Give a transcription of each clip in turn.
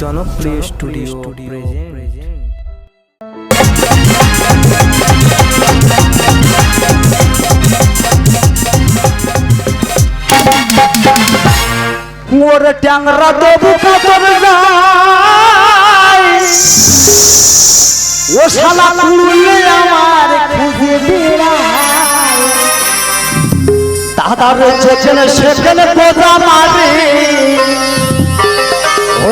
জনপ্রিয় studio present মোর ট্যাংরা দেবু কাতর ও শালা কুড়িয়ে আমার খুঁজে বেড়ায়। দাদার যেখানে সেখানে কোথা মারে?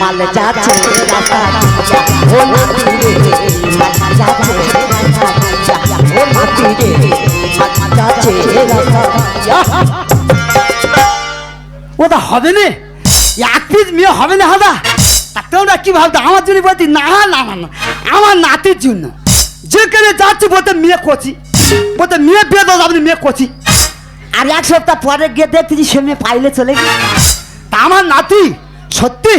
মাল যাচ্ছে ও ওটা হবে না? এক পিস মেয়ে হবে না হাদা না কি ভাবতো আমার জন্য বলছি, না না না আমার নাতির জন্য। যেখানে যাচ্ছি বলতে মেয়ে কচি। বলতে মেয়ে বিয়ে দাও আপনি মেয়ে কচি। আর এক সপ্তাহ পরে গিয়ে দেখতেছি সে মেয়ে পাইলে চলে তা আমার নাতি, সত্যি?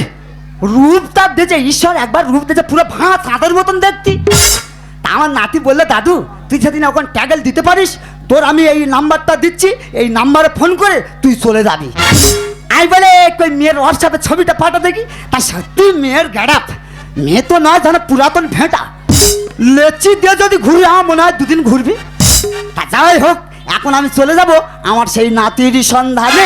রূপ তার ঈশ্বর একবার রূপ দিয়েছে পুরো ভাঙা চাঁদের মতন দেখতি। আমার নাতি বললে, দাদু, তুই সেদিন ওখানে ট্যাগেল দিতে পারিস, তোর আমি এই নাম্বারটা দিচ্ছি, এই নাম্বারে ফোন করে তুই চলে যাবি। আমি বলে কই মেয়ের হোয়াটসঅ্যাপে ছবিটা পাঠা দেখি। তা সত্যি মেয়ের গ্যাডাপ মেয়ে তো নয়, যেন পুরাতন ভেঁটা। লেচি দিয়ে যদি ঘুরি, আমার মনে হয় দুদিন ঘুরবি। তা যাই হোক, এখন আমি চলে যাব আমার সেই নাতির সন্ধানে।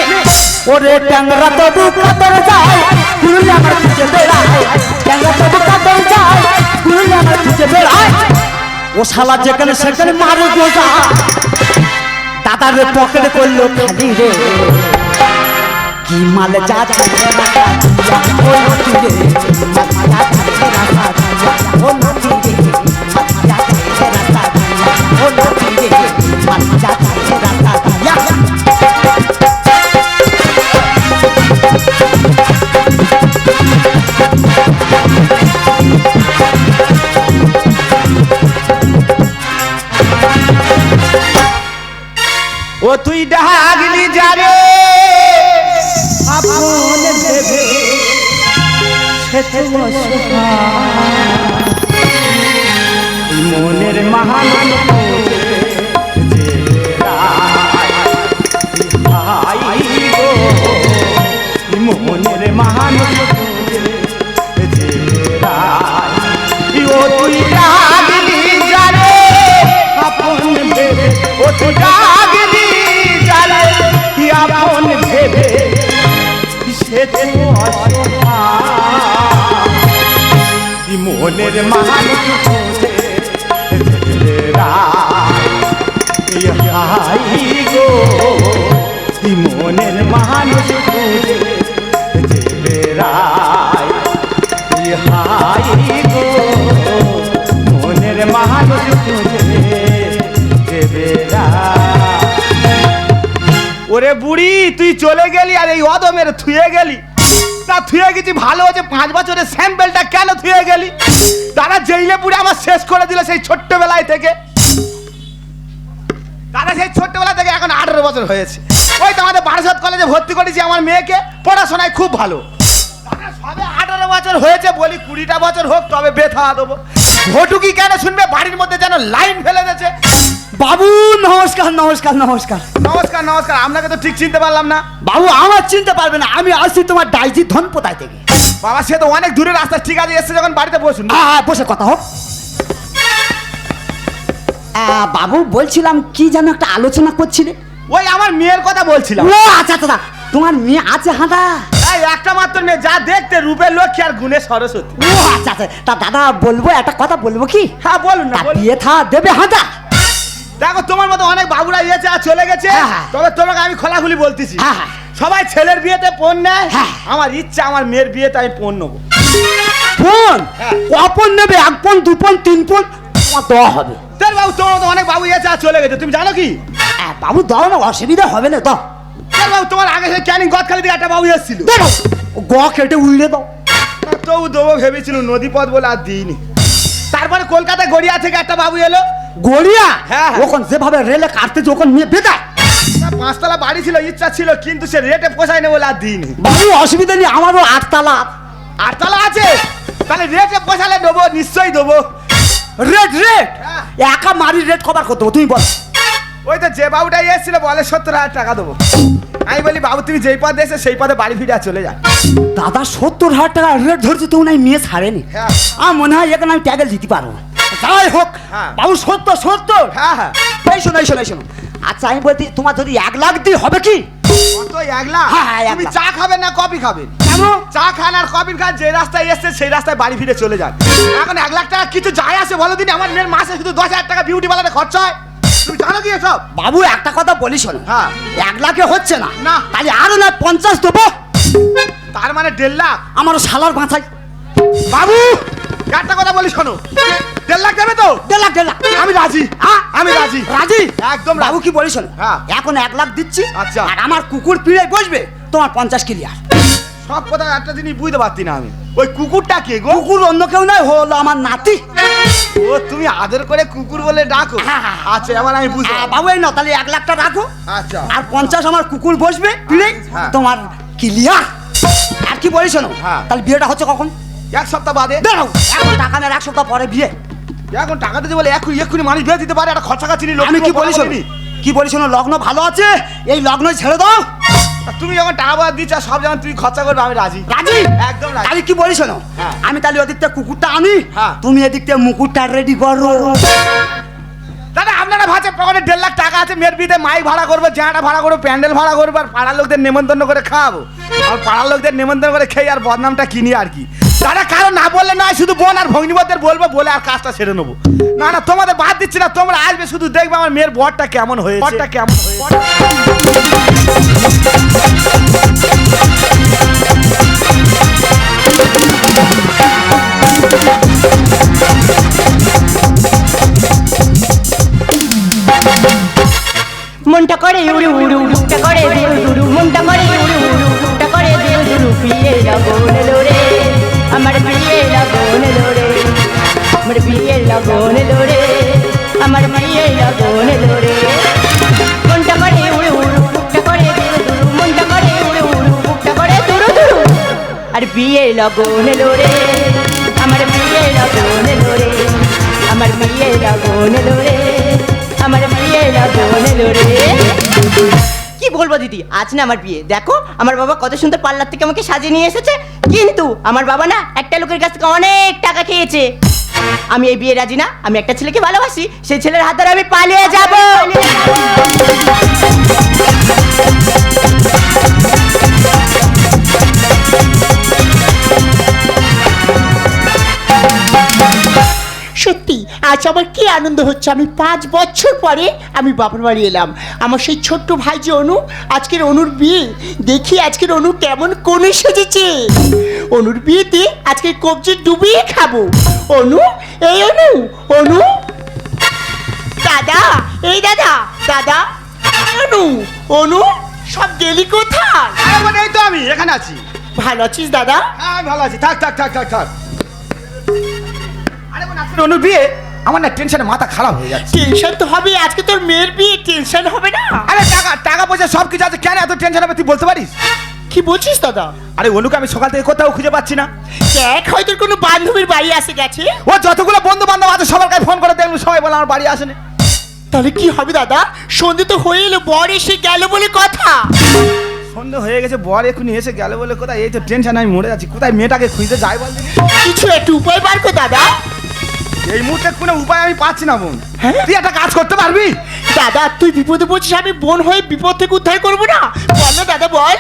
ওরে ট্যাংরা তবু কাতর যায় কুড়ুলি আমার খুঁজে বেড়ায়। ট্যাংরা তবু কাতর যায় কুড়ুলি আমার খুঁজে বেড়ায়। ও শালা যেখানে সেখানে মারে গোজা। দাদার পকেটে করল খালি রে। কি মাল যাচ্ছে ও তুই ডাকলি যারে? আপন এই মনের মহান মনের মহান তুই ডাকলি যারে? আপন ভেবে ও তুই মনের মানুষ গো ই মনের মানুষ খুঁজে যে রায় ই হাই গো মনের মানুষ খুঁজে দেবে ওরে বুড়ি তুই চলে গেলি আর এই অদমের থুয়ে গেলি তা থুয়ে গেছি, ভালো পাঁচ বছরের স্যাম্পেলটা কেন থুয়ে গেলি? তারা পুড়ে আমার শেষ করে দিল সেই ছোট্টবেলায় থেকে। সেই ছোট্টবেলা থেকে এখন আঠারো বছর হয়েছে। ওই তো আমাদের বারাসাত কলেজে ভর্তি করেছি আমার মেয়েকে, পড়াশোনায় খুব ভালো। সবে আঠারো বছর হয়েছে বলি, কুড়িটা বছর হোক, তবে বেথা দেবো। ভটুকি কেন শুনবে? বাড়ির মধ্যে যেন লাইন ফেলে দিয়েছে। বাবু নমস্কার নমস্কার নমস্কার। নমস্কার নমস্কার আপনাকে তো ঠিক চিনতে পারলাম না। বাবু আমার চিনতে পারবে না আমি আসছি তোমার ডাইজি ধনপোতায় থেকে? বাবা সে তো অনেক দূরের রাস্তা ঠিক আছে এসে যখন বাড়িতে বসুন। আ, আ, বসে কথা হোক। বাবু বলছিলাম কি যেন একটা আলোচনা করছিলে? ওই আমার মেয়ের কথা বলছিলাম। ও আচ্ছা আচ্ছা তোমার মেয়ে আছে হাঁটা এই একটা মাত্র মেয়ে যা দেখতে রূপের লক্ষ্মী আর গুণে সরস্বতী। ও আচ্ছা আচ্ছা তা দাদা বলব একটা কথা বলব কি? হ্যাঁ বলুন না তা বলুন। বিয়ে থা দেবে হাঁটা দেখো তোমার মতো অনেক বাবুরা ইয়েছে আর চলে গেছে। হ্যাঁ, হ্যাঁ। তবে তোমাকে আমি খোলাখুলি বলতেছি। হ্যাঁ। সবাই ছেলের বিয়েতে পণ নেয়। আমার ইচ্ছা আমার মেয়ের বিয়েতে আমি পণ নেব। ফোন? হ্যাঁ। কপন নেবে? এক পন দু পন তিন পন তোমার দেওয়া হবে। তোর বাবু তোমার মতো অনেক বাবু ইয়েছে আর চলে গেছে। তুমি জানো কি? বাবু দাও না অসুবিধা হবে না দাও। তোর বাবু তোমার আগে সেই ক্যানিং গদখালি থেকে একটা বাবু এসেছিল। গ কেটে উইড়ে দাও। তবু দেবো ভেবেছিল নদী পথ বলে আর দিইনি। তারপরে কলকাতা গড়িয়া থেকে একটা বাবু এলো। গড়িয়া? হ্যাঁ, হ্যাঁ। ওখন যেভাবে রেলে কাটতে ওখন নিয়ে তার পাঁচতলা বাড়ি ছিল ইচ্ছা ছিল কিন্তু সে রেটে পোষায় না বলে আর দিইনি। বাবু অসুবিধা নেই আমারও আটতলা। আটতলা আছে? তাহলে রেটে পোষালে দেবো নিশ্চয়ই দেবো। Rate rate? হ্যাঁ। একা মারি রেট কভার করতে হবে, তুমি বল। ওই তো যে বাবুটা এসেছিল বলে সত্তর হাজার টাকা দেবো। আমি বলি বাবু তুমি যেই পথে এসে সেই পথে বাড়ি ফিরে চলে যা দাদা সত্তর হাজার টাকা রেট ধরছে তো নাই মেয়ে ছাড়েনি হ্যাঁ। আমার মনে হয় এখানে আমি ট্যাগেল দিতে পারব যাই হোক হ্যাঁ। বাবু সত্তর সত্তর। হ্যাঁ হ্যাঁ। এই শোনো শোনো শোনো। আচ্ছা আমি বলছি তোমার যদি এক লাখ দিয়ে হবে কি? কত এক লাখ? হ্যাঁ, হ্যাঁ, তুমি চা খাবেন না কফি খাবেন চা খান আর কফি খান যে রাস্তায় এসছে সেই রাস্তায় বাড়ি ফিরে চলে যান এখন এক লাখ টাকা কিছু যায় আসে বলো দিন? আমার মেয়ের মাসে শুধু দশ হাজার টাকা বিউটি পার্লারে খরচা হয়। তুমি জানো কি এসব? বাবু একটা কথা বলি শোনো। হ্যাঁ। এক লাখে হচ্ছে না। না। তাহলে আরও না পঞ্চাশ দেবো। তার মানে দেড় লাখ? আমার শালার বাঁচাই বাবু একটা কথা বলি শোনো। দেড় লাখ দেবে তো? দেড় লাখ দেড় লাখ। আমি রাজি। হ্যাঁ? আমি রাজি। রাজি? একদম বাবু কি বলিস শোনো? হ্যাঁ। এখন এক লাখ দিচ্ছি আচ্ছা। আর আমার কুকুর পিড়ে বসবে তোমার পঞ্চাশ ক্লিয়ার সব কথা একটা জিনিস বুঝতে পারতি না আমি। ওই কুকুরটা কে গো? কুকুর অন্য কেউ নয় হলো আমার নাতি। ও তুমি আদর করে কুকুর বলে ডাকো। হ্যাঁ, হ্যাঁ। আচ্ছা এবার আমি পারলাম। বাবু এই না তাহলে এক লাখটা রাখো। আচ্ছা। আর পঞ্চাশ আমার কুকুর বসবে পিড়ে হ্যাঁ। তোমার ক্লিয়ার আর কি বলিস হ্যাঁ। তাহলে বিয়েটা হচ্ছে কখন? এক সপ্তাহ বাদে। দাঁড়াও এখন টাকা নেই এক সপ্তাহ পরে বিয়ে। এখন টাকা দিতে বলে এক্ষুনি এক্ষুনি মানুষ বিয়ে দিতে পারে একটা খরচা লোক আমি কি বলি শোনো কি বলি শোনো লগ্ন ভালো আছে এই লগ্ন ছেড়ে দাও। তুমি যখন টাকা পয়সা দিচ্ছ সব যখন তুমি খরচা করবে আমি রাজি রাজি একদম রাজি। আমি কি বলি শোনো হ্যাঁ। আমি তাহলে ওদিক থেকে কুকুরটা আনি হ্যাঁ। তুমি এদিক থেকে মুকুরটা রেডি করো দাদা আপনারা ভাবছে পকেটে দেড় লাখ টাকা আছে মেয়ের বিয়েতে মাইক ভাড়া করব জাঁটা ভাড়া করব প্যান্ডেল ভাড়া করব আর পাড়ার লোকদের নেমন্তন্ন করে খাওয়াবো আর পাড়ার লোকদের নেমন্তন্ন করে খেয়ে আর বদনামটা কিনি আর কি দাদা কারও না বললে নয় শুধু বোন আর ভগ্নিপদের বলব বলে আর কাজটা সেরে নেব। না না তোমাদের বাদ দিচ্ছি না তোমরা আসবে শুধু দেখবে আমার মেয়ের বরটা কেমন হয়েছে। বরটা কেমন হয়েছে? মনটা করে উড়ু উড়ু বুকটা করে দুরু দুরু মনটা করে উড়ু উড়ু বুকটা করে দুরু দুরু প্রিয়ে লগন লোরে বিয়ে লগন লোরে আমার বিয়ে লগন লোরে আমার বিয়ে লগন লোরে আমার বিয়ে লগন লোরে কি বলব দিদি, আজ না আমার বিয়ে। দেখো, আমার বাবা কত সুন্দর পার্লার থেকে আমাকে সাজিয়ে নিয়ে এসেছে। কিন্তু আমার বাবা না একটা লোকের কাছ থেকে অনেক টাকা খেয়েছে। আমি এই বিয়ে রাজি না, আমি একটা ছেলেকে ভালোবাসি, সেই ছেলের হাত ধরে আমি পালিয়ে যাব। সত্যি আজ আমার কি আনন্দ হচ্ছে? আমি পাঁচ বছর পরে আমি বাপের বাড়ি এলাম। আমার সেই ছোট্ট ভাই যে অনু আজকের অনুর বিয়ে। দেখি আজকের অনু কেমন কোণে সেজেছে। অনুর বিয়েতে আজকে কবজি ডুবিয়ে খাব। অনু এই অনু অনু। দাদা এই দাদা দাদা অনু অনু সব গেলি কোথায়? আরে মানে এই তো আমি এখানে আছি। ভালো আছিস দাদা? হ্যাঁ ভালো আছি। থাক থাক থাক থাক থাক। বোন, বিয়ে আমার না টেনশনে মাথা খারাপ হয়ে যাচ্ছে। টেনশন তো হবে আজকে তোর মেয়ের বিয়ে টেনশন হবে না? আরে টাকা টাকা পয়সা সব কিছু আছে কেন এত টেনশন হবে তুই বলতে পারিস? কি বলছিস দাদা? আরে অনুকে আমি সকাল থেকে কোথাও খুঁজে পাচ্ছি না। দেখ হয়তো কোনো বান্ধবীর বাড়ি আসে গেছে। ও যতগুলো বন্ধু বান্ধব আছে সবার কাছে ফোন করে দেখলাম সবাই বলে আমার বাড়ি আসেনি। তাহলে কি হবে দাদা? সন্ধে তো হয়ে এলো বর এসে গেল বলে কথা। সন্ধ্যে হয়ে গেছে বর এখনই এসে গেল বলে কোথায় এই তো টেনশন আমি মরে যাচ্ছি কোথায় মেয়েটাকে খুঁজতে যাই বল? কিছু একটু উপায় বার কর দাদা। এই মুহূর্তে কোনো উপায় আমি পাচ্ছি না বোন হ্যাঁ? তুই একটা কাজ করতে পারবি দাদা তুই বিপদে পড়ছিস আমি বোন হয়ে বিপদ থেকে উদ্ধার করব না বল না দাদা বল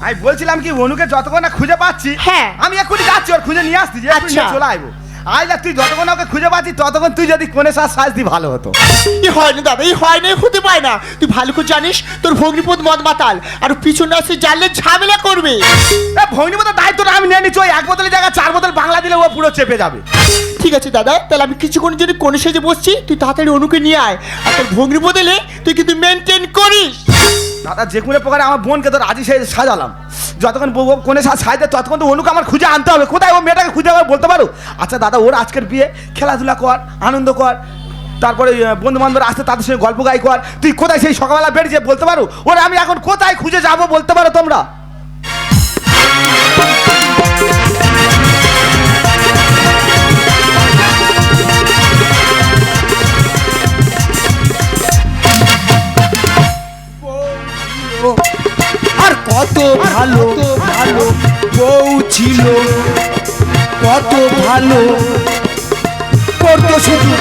আমি বলছিলাম কি অনুকে যতক্ষণ না খুঁজে পাচ্ছি হ্যাঁ। আমি এক্ষুনি যাচ্ছি ওর খুঁজে নিয়ে আসছি যে আচ্ছা। চলে আসব আইলা তুই যতক্ষণ ওকে খুঁজে পাচ্ছি ততক্ষণ তুই যদি কোনে সাজ সাজ দি ভালো হতো। এ হয় না দাদা এই হয় না হতে পারে না। তুই ভালো করে জানিস তোর ভগ্নিপদ মদ মাতাল আর পিছনে আসে জানলে ঝামেলা করবে। এ ভগ্নিপতির দায়িত্বটা আমি নিয়ে নিচ্ছি ওই এক বোতলের জায়গায় চার বোতল বাংলা দিলে ও পুরো চেপে যাবে। ঠিক আছে দাদা তাহলে আমি কিছুক্ষণ যদি কোনে সেজে বসছি তুই তাড়াতাড়ি অনুকে নিয়ে আয় আর তোর ভগ্নিপদ এলে তুই কিন্তু মেনটেন করিস। দাদা যে কোনো প্রকারে আমার বোনকে তো রাজি সে সাজালাম। যতক্ষণ কোনে সাজতে ততক্ষণ তো অনুকে আমার খুঁজে আনতে হবে। কোথায় ও মেয়েটাকে খুঁজে আবার বলতে পারো? আচ্ছা দাদা ওর আজকের বিয়ে, খেলাধুলা কর, আনন্দ কর। তারপরে বন্ধু বান্ধব আসতে তাদের সঙ্গে গল্প গাই কর। তুই কোথায় সেই সকালবেলা বেরিয়ে বলতে পারো? ওরে, আমি এখন কোথায় খুঁজে যাব বলতে পারো তোমরা? আর কত ভালো ভালো বউ ছিল। কত ভালো করতো শুধু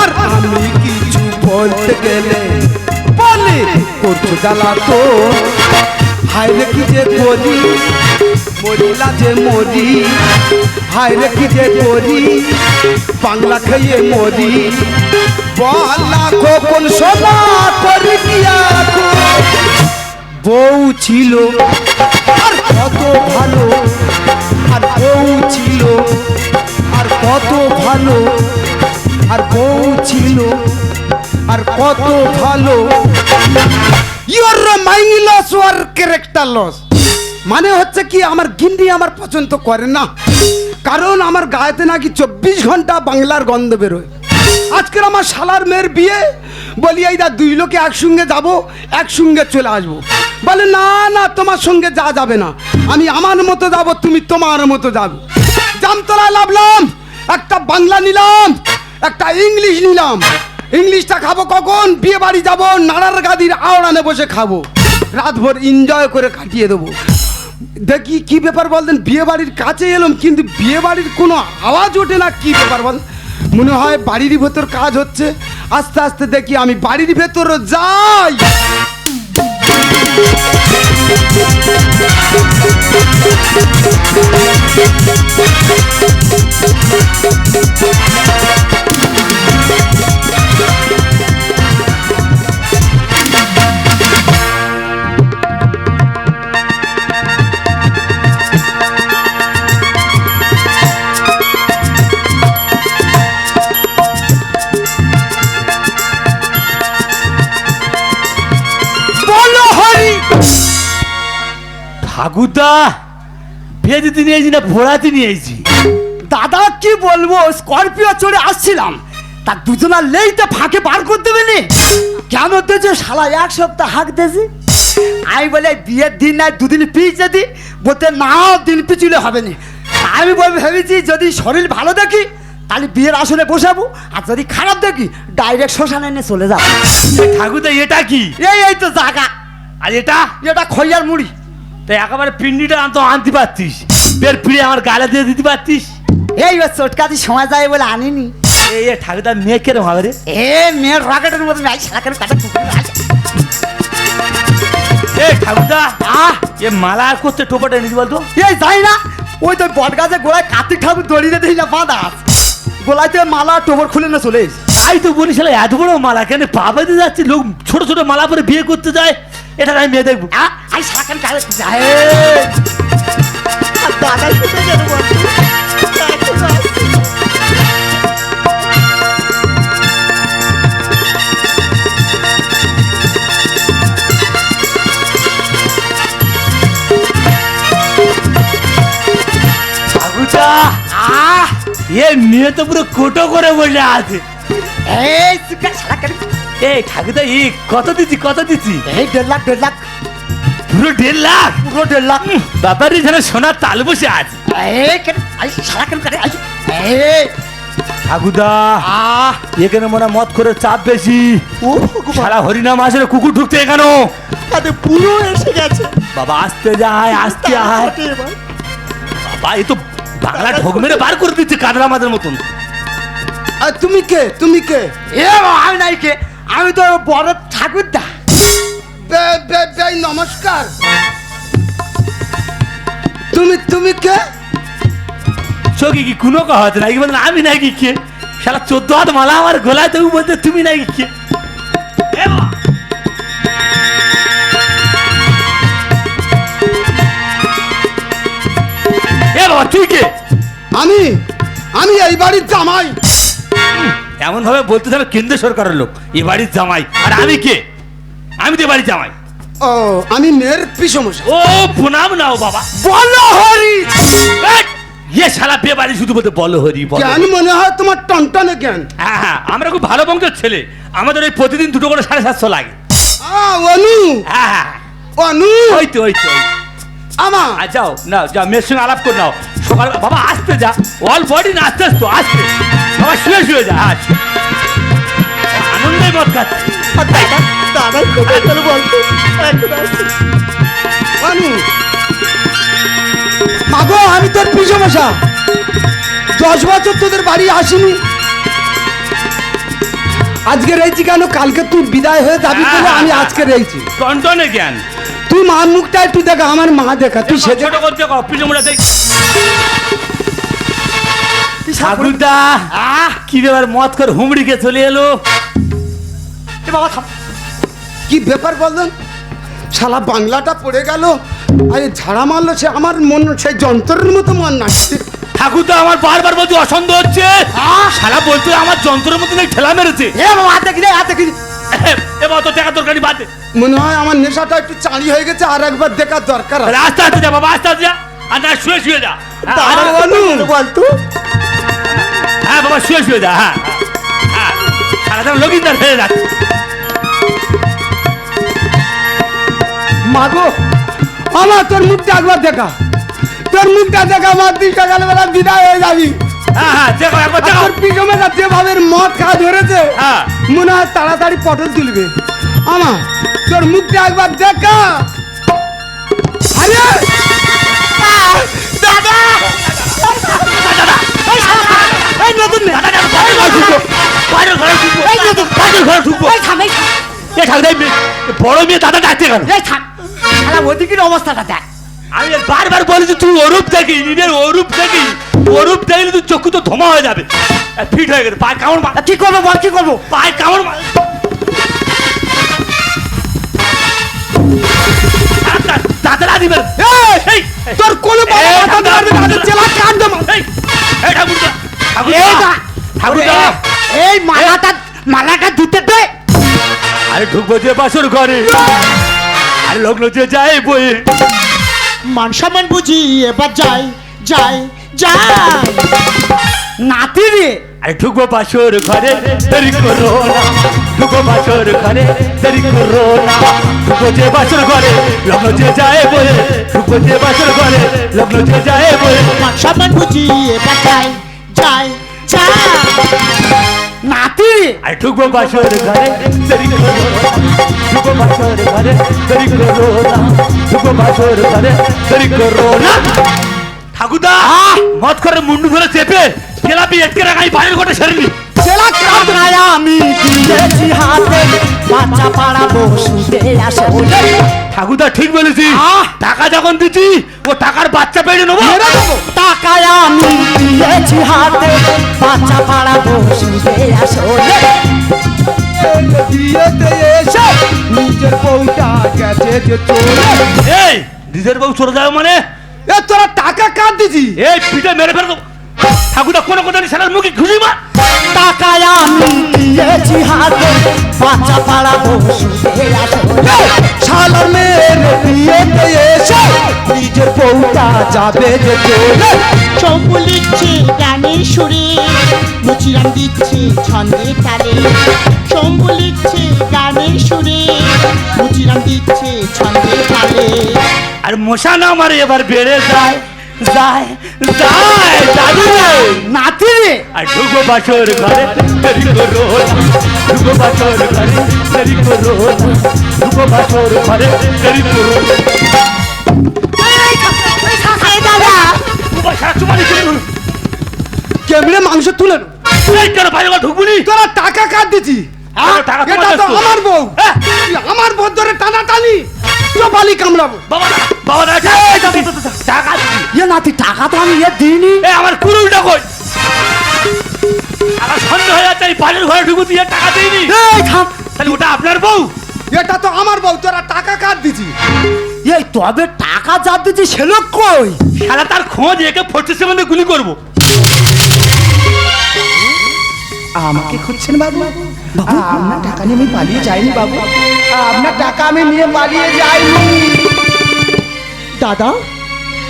আর আমি কিছু বলতে গেলে বলে করছ জ্বালা তো। হায় রে কি যে করি, মরিলা যে মরি, হায় রে কি যে করি, বাংলা খেয়ে মরি। বলা কখন সোনা করি বউ ছিল আর কত ভালো আর বউ ছিল। আর কত ভালো। আর বউ ছিল। আর কত ভালো। Your mind loss or character loss মানে হচ্ছে কি, আমার গিন্ডি আমার পছন্দ করে না। কারণ আমার গায়েতে নাকি চব্বিশ ঘণ্টা বাংলার গন্ধ বেরোয়। আজকের আমার শালার মেয়ের বিয়ে? বলি, এই দা দুই লোকে একসঙ্গে যাব, একসঙ্গে চলে আসব। বলে, না না, তোমার সঙ্গে যা যাবে না। আমি আমার মতো যাব, তুমি তোমার মতো যাবে। জামতলায় লাভলাম, একটা বাংলা নিলাম, একটা ইংলিশ নিলাম। ইংলিশটা খাব কখন? বিয়ে বাড়ি যাব, নাড়ার গাদির আওড়ানে বসে খাব। রাতভর এনজয় করে কাটিয়ে দেবো। দেখি, কি ব্যাপার বলতেন? বিয়ে বাড়ির কাছে এলাম, কিন্তু বিয়ে বাড়ির কোনো আওয়াজ ওঠে না, কি ব্যাপার বল মনে হয় বাড়ির ভেতর কাজ হচ্ছে। আস্তে আস্তে দেখি আমি বাড়ির ভেতর যাই। বলো ঠাকুরদা বিয়ে দিতে নিয়েছি না ভোড়াতে নিয়েছি দাদা কি বলব? স্করপিও চড়ে আসছিলাম। তা দুজনার লেইতে ফাঁকে বার করতে দেবে কেন দেছে শালা এক সপ্তাহ হাঁক দেছি আমি বলে বিয়ের দিন নাই দুদিন পিছিয়ে দি বলতে না দিন পিছুলে হবে না। আমি বল ভেবেছি যদি শরীর ভালো দেখি তাহলে বিয়ের আসনে বসাবো আর যদি খারাপ দেখি ডাইরেক্ট শ্মশানে এনে চলে যাব। ঠাকুরদা এটা কি? এই এই তো জায়গা আর এটা? এটা খইয়ার মুড়ি। একেবারে পিন্ডিটা আনতো আনতে পারতিস। বের ফিরে আমার গালে দিয়ে দিতে পারতিস। এই ও চটকাতি সময় যায় বলে আনিনি। এই এ ঠাকুরদা মেয়ে কেরম হবে রে? এ মেয়ের রকেটের মতো নাই সারা করে কাটা এ ঠাকুরদা আহ! এ মালা আর করতে টোপাটা নিতে বলতো? এই যাই না ওই তো বট গাছে গোলায় কার্তিক ঠাকুর দড়িয়ে দিই না বাঁধা থেকে মালা টোবর খুলে না চলে তাই তো বলি শালা এত বড় মালা কেন? পাবাতে যাচ্ছে লোক ছোট ছোট মালা পরে বিয়ে করতে যায়। এটা আমি মেয়ে দেখব। দাদা কোথায় গেল এ মেয়ে তো পুরো কোটো করে বসে আছে। এই সুকা সারাখান এই ঠাকুরদা ই কত দিচ্ছি কত দিচ্ছি? এই দেড় লাখ দেড় লাখ। পুরো দেড় লাখ? পুরো দেড় লাখ। ব্যাপারই যেন সোনার তাল বসে আই ঠাকুরদা এখানে মনে মদ করে চাপ বেশি। ও সারা হরিনাম আসলে কুকুর ঢুকতে কেন তাতে পুরো এসে গেছে। বাবা আসতে যায় আসতে আয়। বাবা এই তো বাংলা ঢোক মেরে বার করে দিচ্ছে কাদরা মাদের মতন। আর তুমি কে? তুমি কে? এ আমি নাই কে। আমি তো বড় ঠাকুরদা। নমস্কার। তুমি তুমি কে? চোখে কি কোনো কথা হচ্ছে নাকি বলেন আমি নাকি কে? শালা চোদ্দ হাত মালা আমার গলায় তবু বলতে তুমি নাকি কে? এ বাবা, এ বাবা তুই কে? আমি আমি এই বাড়ির জামাই। এমন ভাবে বলতে হবে কেন্দ্র সরকারের লোক এ বাড়ির জামাই আর আমি কে? আমি তো বাড়ির জামাই। ও আমি মেয়ের পিসমশা ও প্রণাম নাও বাবা। বলো হরি ইয়ে শালা বিয়ে বাড়ি শুধু বলতে বলো হরি বলো। জ্ঞান মনে হয় তোমার টনটনে জ্ঞান। হ্যাঁ হ্যাঁ আমরা খুব ভালো বংশের ছেলে। আমাদের ওই প্রতিদিন দুটো করে সাড়ে সাতশো লাগে। অনু! হ্যাঁ হ্যাঁ অনু! ওই তো ওই তো আমা! যাও না যাও মেয়ের সঙ্গে আলাপ করে নাও। সকাল বাবা আসতে যা। অল বডি না আস্তে আস্তে আসতে। বাবা শুয়ে শুয়ে যা। আজ আনন্দে মত খাচ্ছে। দাদা কোথায় গেল বলতো এখন মাগো আমি তোর পিসমশা দশ বছর তোদের বাড়ি আসিনি। আজকে রয়েছি কেন? কালকে তুই বিদায় হয়ে যাবি বলে আমি আজকে রয়েছি টনটনে জ্ঞান। তুই মার মুখটা একটু দেখা আমার মা দেখা। তুই সেজে ছোট করতে অফিসে মোড়া দেখ। ঠাকুরদা আহ! কি ব্যাপার মত করে হুমড়িকে চলে এলো? এ বাবা থাম। কি ব্যাপার বললেন শালা বাংলাটা পড়ে গেল আরে ঝাড়া মারলো সে আমার মন সেই যন্ত্রের মতো মন নাচছে ঠাকুরদা আমার বারবার বলতে অসন্দ হচ্ছে। সারা বলতে আমার যন্ত্রের মতো নাকি ঠেলা মেরেছে। এ বাবা হাতে কিনে হাতে কিনে এবার তো টাকা তরকারি বাদে মনে হয় আমার নেশাটা একটু চাঁড়ি হয়ে গেছে আর একবার দেখার দরকার আছে। আস্তে আস্তে যা বাবা আস্তে আস্তে যা। আর না শুয়ে শুয়ে যা। হ্যাঁ, অনু। বলতো হ্যাঁ বাবা শুয়ে শুয়ে যা হ্যাঁ। হ্যাঁ সারাদিন লগিন্দার ফেলে যাচ্ছে। মাগো আমার তোর মুখটা একবার দেখা। তোর মুখটা দেখা আমার তুই সকালবেলা বিদায় হয়ে যাবি। হ্যাঁ হ্যাঁ তোর পিছনে মদ খাওয়া ধরেছে হ্যাঁ। মনে হয় তাড়াতাড়ি পটল তুলবে। আমার তোর মুখটা একবার দেখা। আরে! নতুন ঘরে ঢুকবো। এই থাম এই থাম। এ মেয়ে- বড় মেয়ে দাদা ডাকতে কেন? এই থাম। শালা ওদিকের অবস্থাটা দেখ। আমি বারবার বলেছি তুই ওরূপ দেখি নিজের ওরূপ দেখি। ওরূপ দেখলে তুই চক্ষু তো ধমা হয়ে যাবে। ফিট হয়ে গেছে পায়ে কামড় মার কি করব বল কি করব? পায়ে কামড় মার দিবে। এই তোর কোনো তোর জেলা না। ঠাকুরদা এই মালাটা দিতে দে। আরে ঢুকবো যে বাসর ঘরে। আরে লগ্ন যে যায় বইয়ে মান সম্মান বুঝি এবার যাই যাই যাই। নাতি রে। আরে ঢুকবো বাসর ঘরে দেরি করো না। ঢুকবো বাসর ঘরে দেরি করো না। ঢুকবো যে বাসর ঘরে লগ্ন যে যায় বইয়ে ঢুকবো যে বাসর ঘরে লগ্ন যে যায় বইয়ে মান সম্মান বুঝি এবার যাই যাই যাই। নাতি। আরে ঢুকবো বাসর ঘরে। দেরি করো ঢুকবো বাসর ঘরে। দেরি করো না। ঢুকবো বাসর ঘরে। দেরি করো না। ঠাকুরদা মত করে মুন্ডু ধরে চেপে গেলাপি এটকে রাখাই বাইরের ঘটে সেরেনি জেলা কামরায় আমি দিয়েছি হাতে। বাচ্চা পাড়াবো শুতে আসলে। ঠাকুরদা ঠিক বলেছি! টাকা যখন দিচ্ছি ও টাকার বাচ্চা পেড়ে নেব। টাকায় আমি দিয়েছি হাতে বাচ্চা পাড়াবো শুতে আসলে এসে নিজের বউটা গেছে যে চলে এই নিজের বউ চলে যাবে মানে? এ তোরা টাকা কাট দিছি এই পিঠে মেরে ফেলব। ঠাকুরদা কোনো কথা নেই সেটার মুখে ঘুষি মার। টাকায় আমি দিয়েছি হাতে বাচ্চা পাড়াবো শুতে শালার মেয়ের বিয়েতে এসে নিজের বউটা যাবে যে চলে চম্পু লিখছে গানের সুরে মুচিরাম দিচ্ছে ছন্দে তালে। চম্পু লিখছে গানের সুরে মুচিরাম দিচ্ছে ছন্দে তালে। আর মশা না মারে এবার বেড়ে যায়। যায় যায় দাদু রে নাতি রে। আর ঢুকো বাসর ঘরে দেরি করো ঢুকো বাসর ঘরে দেরি করো ঢুকো বাসর ঘরে দেরি করো। কেমনে মাংস তুলে। কেন ঘর ঢুকবুনি তোরা টাকা কাট দিছি। আমার বউ। হ্যাঁ। আমার বউ ধরে টানা টানি চপালি কামড়াবো। বাবা বাবা টাকা। ইয়ে নাতি টাকা তো আমি ইয়ে দিইনি। এই আমার কুড়ুলটা কই? আমার সন্দেহ হয়ে যাচ্ছে বাড়ির ঘরে তুই আর টাকা দিইনি। এই থাম। তাহলে ওটা আপনার বউ? এটা তো আমার বউ তোরা টাকা কাট দিছি এই তবে টাকা যা দিচ্ছি সে লোক কই? শালা তার খোঁজ একে ফোর্টি সেভেনে গুলি করব। আমাকে খুঁজছেন বাবু? আপনার টাকা নিয়ে আমি পালিয়ে যাইনি বাবু। আপনার টাকা আমি নিয়ে পালিয়ে যাইনি। দাদা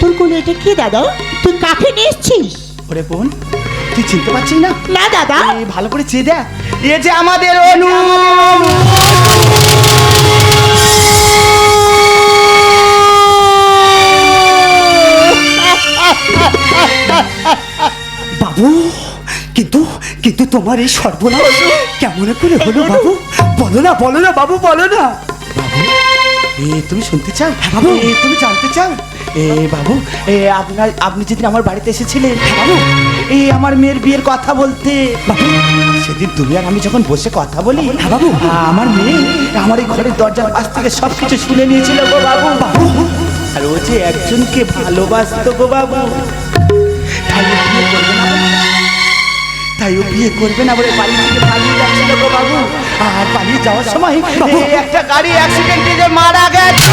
তোর কোলে এটা কি দাদা? তুই কাকে নিয়ে এসছিস? ওরে বোন তুই চিনতে পারছিস না? না দাদা। ভালো করে চেয়ে দেখ। এ যে আমাদের অনু। বাবু কিন্তু কিন্তু তোমার এই সর্বনাশ কেমন করে হলো বাবু? বলো না বলো না বাবু বলো না। এ তুমি শুনতে চাও? বাবু। এ তুমি জানতে চাও? এ বাবু এ আপনার আপনি যেদিন আমার বাড়িতে এসেছিলেন বাবু। এই আমার মেয়ের বিয়ের কথা বলতে। বাবু। সেদিন তুমি আর আমি যখন বসে কথা বলি হ্যাঁ, বাবু। আমার মেয়ে আমার এই ঘরের দরজার পাশ থেকে সব কিছু শুনে নিয়েছিল গো বাবু। বাবু। আর ও যে একজনকে ভালোবাসতো গো বাবু। তাই তাই ও বিয়ে করবে না বলে বাড়ি থেকে পালিয়ে যাচ্ছিল গো বাবু। আর পালিয়ে যাওয়ার সময় একটা গাড়ি অ্যাক্সিডেন্টে যে মারা গেছে।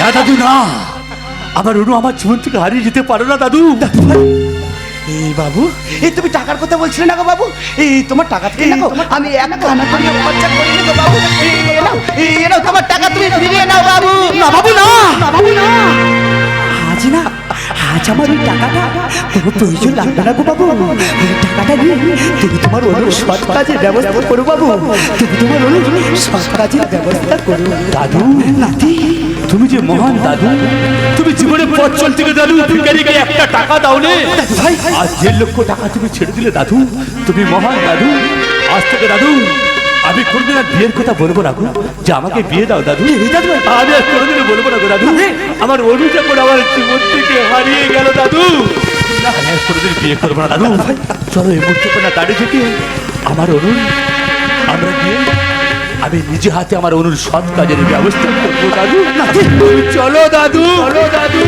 না দাদু না। আবার অনু আমার জীবন থেকে হারিয়ে যেতে পারো না দাদু এই বাবু এই তুমি টাকার কথা বলছিলে না গো বাবু? এই তোমার টাকা থেকে না গো। আমি এক কানা করে খরচা করিনি গো বাবু। এই নাও, এই নাও, তোমার টাকা তুমি ফিরিয়ে নাও বাবু। না বাবু না। না বাবু না। আজ না আজ আমার ওই টাকাটা কোনো প্রয়োজন লাগবে না গো বাবু। ওই টাকাটা নিয়ে তুমি তোমার অনু সৎ কাজের ব্যবস্থা করো বাবু। তুমি তোমার অনু সৎ কাজের ব্যবস্থা করো। দাদু নাতি। তুমি যে মহান দাদু তুমি জীবনে পথ চলতে গিয়ে দাদু ভিখারিকে একটা টাকা দাওনি। ভাই আজ দেড় লক্ষ টাকা তুমি ছেড়ে দিলে দাদু তুমি মহান দাদু। আজ থেকে দাদু আমি কোনদিন আর বিয়ের কথা বলব না গো। যে আমাকে বিয়ে দাও দাদু। দাদু আমি আর কোনোদিনও বলব না গো দাদু। আমার অনু যখন আমার জীবন থেকে হারিয়ে গেল দাদু। আমি আর কোনোদিন বিয়ে করব না দাদু। চলো এই মুহূর্তে না দাঁড়িয়ে থেকে আমার অনু আমরা গিয়ে আমি নিজে হাতে আমার অনুর সৎ কাজের ব্যবস্থা করব দাদু। তুমি চলো দাদু। চলো দাদু।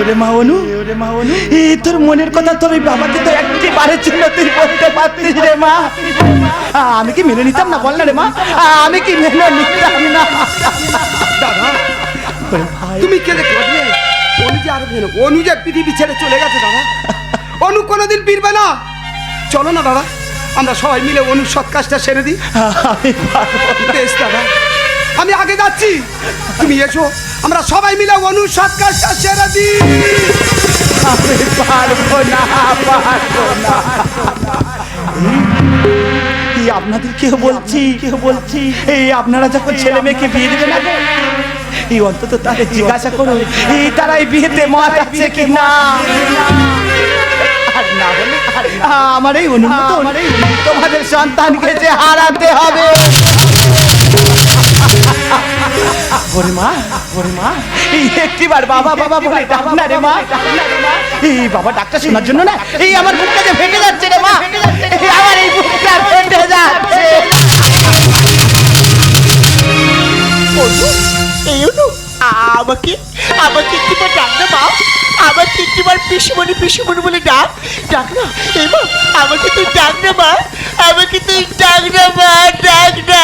ওরে মা অনু ওরে মা অনু। এই তোর মনের কথা তোর ওই বাবাকে তো একটি বারের জন্য তুই বলতে পারতিস রে মা। আমি কি মেনে নিতাম না? বল না রে মা। আমি কি মেনে নিতাম না? তুমি কে দেখো অনু যে আর ফেলো অনু যে পৃথিবী ছেড়ে চলে গেছে দাদা। অনু কোনোদিন ফিরবে না। চলো না দাদা। আমরা সবাই মিলে সৎ কাজটা সেরে দিই। বেশ দাদা আমি আগে যাচ্ছি। তুমি এসো আমরা সবাই মিলে সৎ কাজটা সেরে দিই। আমি পারব না পারব না। এই আপনাদের কেউ বলছি কেউ বলছি এই আপনারা যখন ছেলে মেয়েকে বিয়ে দেবে না এই অন্তত তাদের জিজ্ঞাসা করুন এই তারা এই বিয়েতে মত আছে কি না? আমার এই অনুমোদন তোমাদের সন্তানকে যে হারাতে হবে। ওরে মা ওরে মা। এই একটিবার বাবা বাবা বলে ডাক না রে মা। এই বাবা ডাক্তার শোনার জন্য না এই আমার বুকটা যে ফেটে যাচ্ছে রে মা। এই আমার এই বুকটা ফেটে যাচ্ছে। এই অনু আমাকে আমাকে একটিবার ডাক না মা? আমাকে একটিবার পিসিমণি পিসিমণি বলে ডাক? ডাক না। এই মা, আমাকে তুই ডাক না মা। আমাকে তুই ডাক না মা, ডাক না।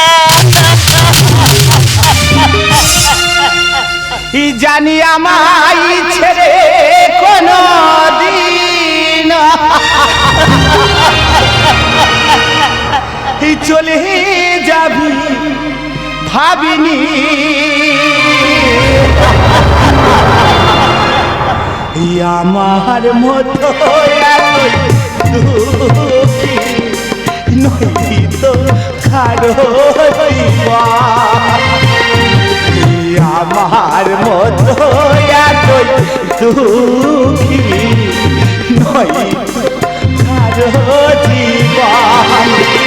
জানি আমায় ছেড়ে কোনো দিন? চলে যাবি ভাবিনি? আমার মতো নই তো আমার মতো দুঃখী নয় কারও জীবন।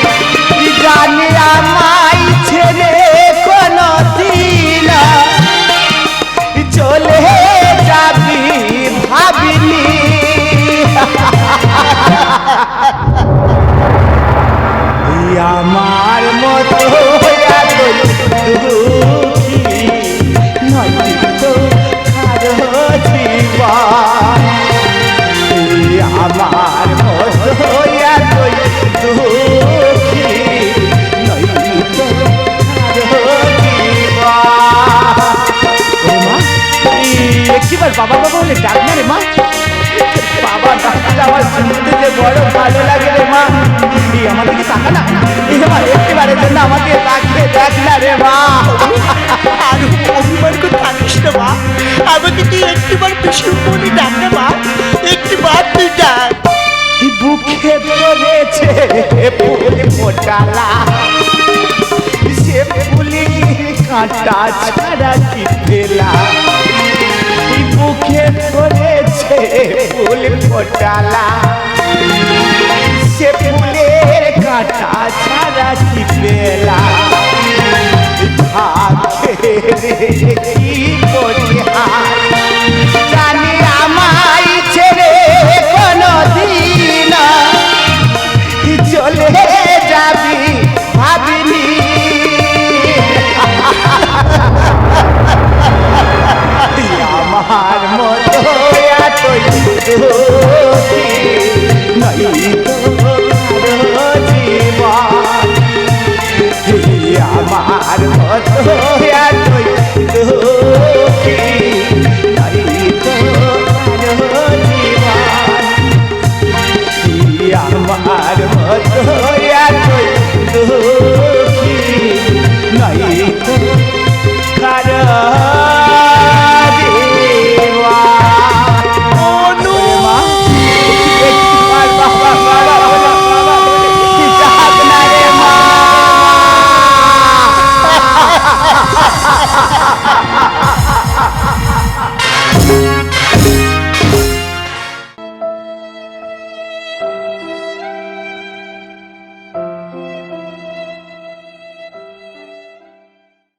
বলি ডাকে মা, একটি বাতি বুকে পড়েছে ফুল মোটালা সে ফুলি কাঁটা ছাড়া কি পেলা বুকে পড়েছে ফুল মোটালা সে ফুলের কাঁটা ছাড়া কি পেলা কি করে জানি আমার মতো এত নয়